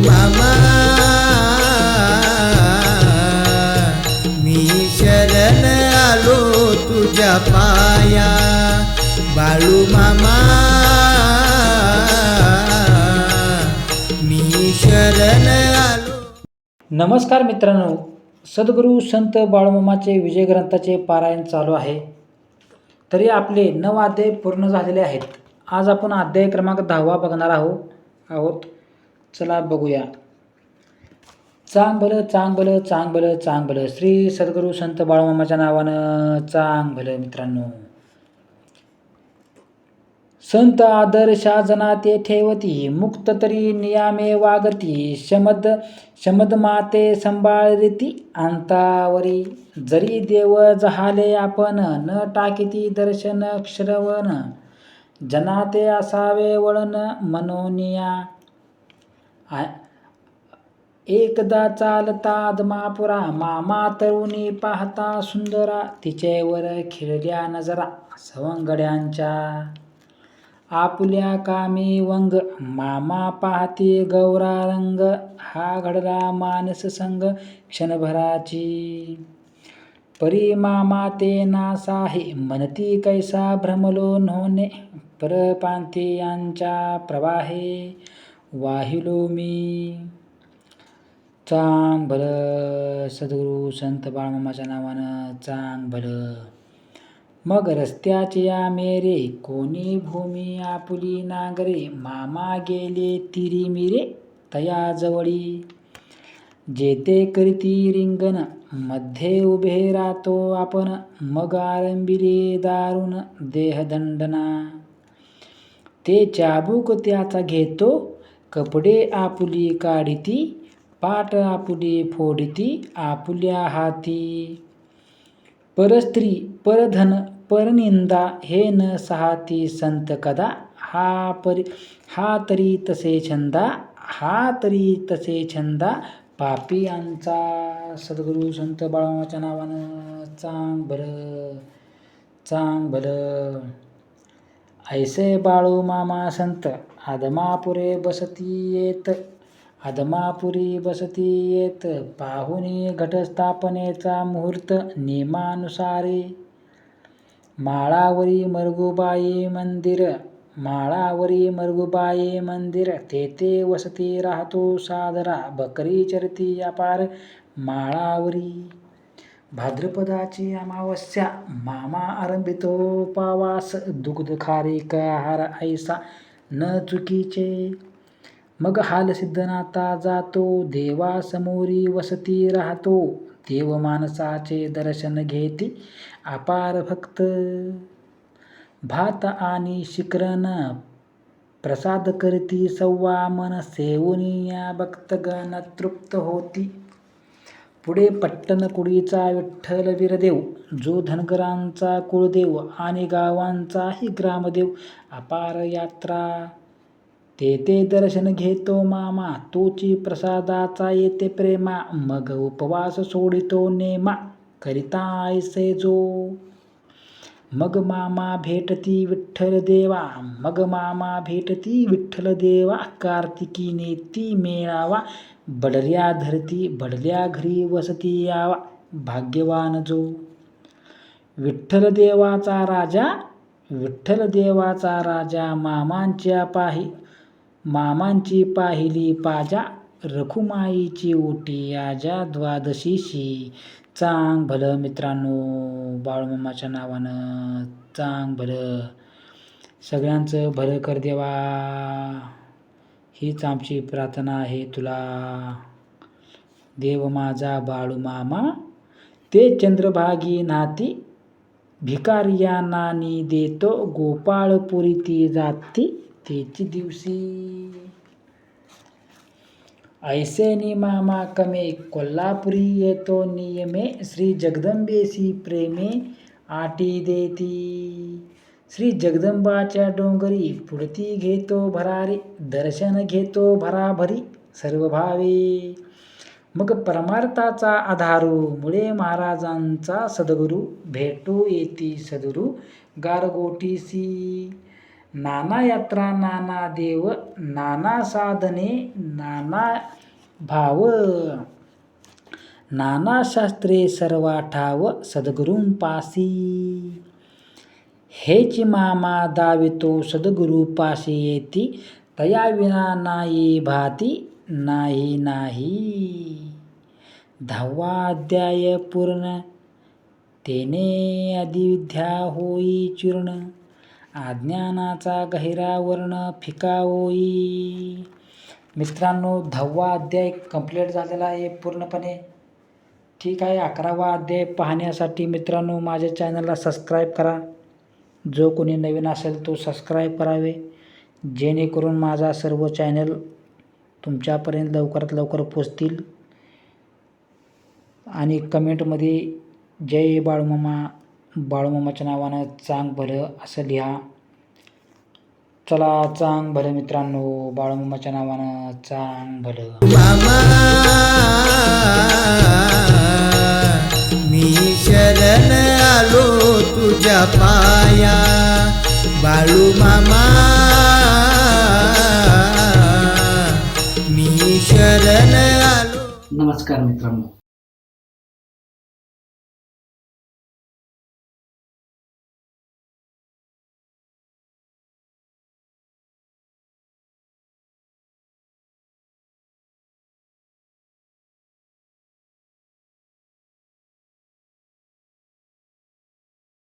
मामा मी शरण आलो तुझ्या पाया. बाळू मामा मी शरण आलो. नमस्कार मित्रांनो सद्गुरू संत बाळूमामाचे विजय ग्रंथाचे पारायण चालू आहे. तरी आपले नऊ अध्याय पूर्ण झालेले आहेत. आज आपण अध्याय क्रमांक दहावा बघणार आहोत आहोत. चला बघूया. चांग भलं चांग भलं चांग भलं चांग भलं श्री सद्गुरू संत बाळूमामाच्या नावानं चांग भलं मित्रांनो. संत आदर्शा जना ते ठेवती मुक्त तरी नियामे वागती. शमद शमद माते संभाळती अंतावरी. जरी देव जहाले आपण न टाकीती दर्शन श्रवण जनाते असावे वळण मनोनिया. आ- एकदा चालता आदमापुरा मामा तरुणी पाहता सुंदरा तिच्यावर खिळल्या नजरा सवंगड्यांच्या आपल्या कामी वंग मामा पाहते गौरा रंग हा घडला मानस संग क्षणभराची. परी मामा ते नासाहे म्हणती कैसा भ्रमलो नोने परपांतियांच्या प्रवाहे वाहिलो मी चांग भलं सद्गुरू संत बाळमामाच्या नावानं चांग भलं मग रस्त्याची या मेरे कोणी भूमी आपुली नागरे मामा गेले तिरी मिरे तया जवळी जेते करती रिंगणमध्ये उभे राहतो आपण मग आरंबिले दारुण देहदंडना। ते चाबूक त्याचा घेतो कपडे आपुली काढिती पाट आपुली फोडिती आपुल्या हाती. परस्त्री परधन परनिंदा हे न सहाती संत कदा हा परी हा तरी तसे छंदा हा तरी तसे छंदा पापी यांचा सद्गुरू संत बाळामाच्या नावानं चांग भलं चांग भलं. ऐसे बाळू मामा संत आदमापुरे बसती येत. आदमापुरी बसती येत पाहुनी घटस्थापनेचा मुहूर्त नियमानुसारी माळावरी मरगुबाई मंदिर माळावरी मरगुबाई मंदिर तेथे वसती राहतो सादरा. बकरी चरती अपार माळावरी. भाद्रपदाची अमावस्या मामा आरंभितो पावास दुग्ध खारीक आहार ऐसा न चुकीचे. मग हाल सिद्धनाथा जातो देवासमोरी वसती राहतो देव माणसाचे दर्शन घेती अपार भक्त. भात आणि शिकरण प्रसाद करती सव्वा मन सेवून या भक्तगण तृप्त होती. पुढे पट्टणकुडीचा विठ्ठल वीरदेव जो धनगरांचा कुळदेव आणि गावांचाही ग्रामदेव अपार यात्रा. तेथे दर्शन घेतो मामा तोची प्रसादाचा येते प्रेमा मग उपवास सोडितो नेमा करिता ऐसे जो. मग मामा भेटती विठ्ठल देवा मग मामा भेटती विठ्ठल देवा कार्तिकीने ती मेळावा बडल्या धरती बडल्या घरी वसती यावा भाग्यवान जो. विठ्ठल देवाचा राजा विठ्ठल देवाचा राजा मामांच्या पाहि मामांची पाहिली पाजा रखुमाईची ओटी आजा द्वादशीशी. चांग भलं मित्रांनो बाळमामाच्या नावानं चांग भलं सगळ्यांचं भलं कर देवा. हीच आमची प्रार्थना आहे. तुला देव माझा बाळू मामा ते चंद्रभागी नाती भिकारिया नानी देतो गोपाळपुरी ती जाती तेची दिवशी. ऐसेनी मामा कमे कोल्हापुरी येतो नियमे श्री जगदंबेसी प्रेमे आटी देती. श्री जगदंबाच्या डोंगरी पुढती घेतो भरारी दर्शन घेतो भराभरी सर्व भावे मग परमार्थाचा आधारू मुळे महाराजांचा सद्गुरू भेटू येती सद्गुरू गारगोटीसी. नाना यात्रा नाना देव नाना साधने नाना भाव. नाना शास्त्रे सर्वा ठाव सद्गुरूंपासी. हेच मामा दावितो सद्गुरूपाशी येती तया विना नाही भाती नाही नाही दहावा अध्याय पूर्ण तेने अधिविद्या होई चूर्ण अज्ञानाचा गहिरा वर्ण फिका होई मित्रांनो दहावा अध्याय कंप्लीट झालेला आहे पूर्णपणे. ठीक आहे अकरावा अध्याय पाहण्यासाठी मित्रांनो माझ्या चॅनलला सबस्क्राईब करा. जो कोणी नवीन असेल तो सबस्क्राईब करावे. जेणेकरून माझा सर्व चॅनल तुमच्यापर्यंत लवकरात लवकर पोचतील. आणि कमेंटमध्ये जय बाळूमामा बाळूमामाच्या नावानं चांग भलं असं लिहा. चला चांग भलं मित्रांनो बाळूमामाच्या नावानं चांग भलं. मी शरण आलो तुझ्या पाया. बाळू मामा. मी शरण आलो. नमस्कार मित्रांनो.